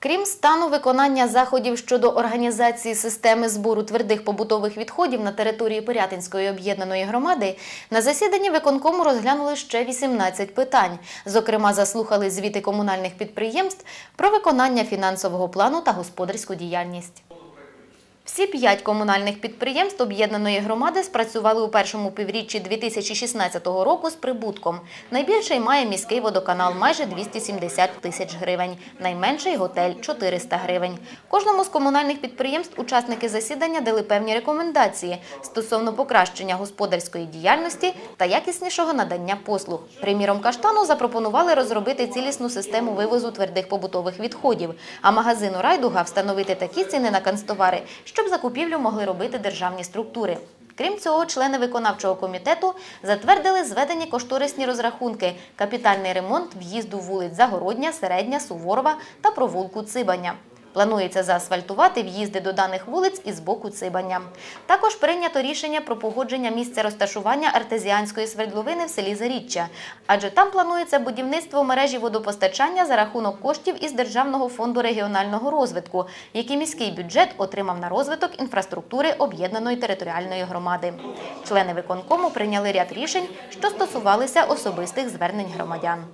Крім стану виконання заходів щодо організації системи збору твердих побутових відходів на території Пирятинської об'єднаної громади, на засіданні виконкому розглянули ще 18 питань. Зокрема, заслухали звіти комунальних підприємств про виконання фінансового плану та господарську діяльність. Всі п'ять комунальних підприємств об'єднаної громади спрацювали у першому півріччі 2016 року з прибутком. Найбільший має міський водоканал – майже 270 тисяч гривень, найменший – готель – 400 гривень. Кожному з комунальних підприємств учасники засідання дали певні рекомендації стосовно покращення господарської діяльності та якіснішого надання послуг. Приміром, Каштану запропонували розробити цілісну систему вивозу твердих побутових відходів, а магазину Райдуга встановити такі ціни на канцтовари, щоб закупівлю могли робити державні структури. Крім цього, члени виконавчого комітету затвердили зведені кошторисні розрахунки, капітальний ремонт в'їзду вулиць Загородня, Середня, Суворова та провулку Цибаня. Планується заасфальтувати в'їзди до даних вулиць із боку Цибаня. Також прийнято рішення про погодження місця розташування артезіанської свердловини в селі Заріччя, адже там планується будівництво мережі водопостачання за рахунок коштів із Державного фонду регіонального розвитку, які міський бюджет отримав на розвиток інфраструктури об'єднаної територіальної громади. Члени виконкому прийняли ряд рішень, що стосувалися особистих звернень громадян.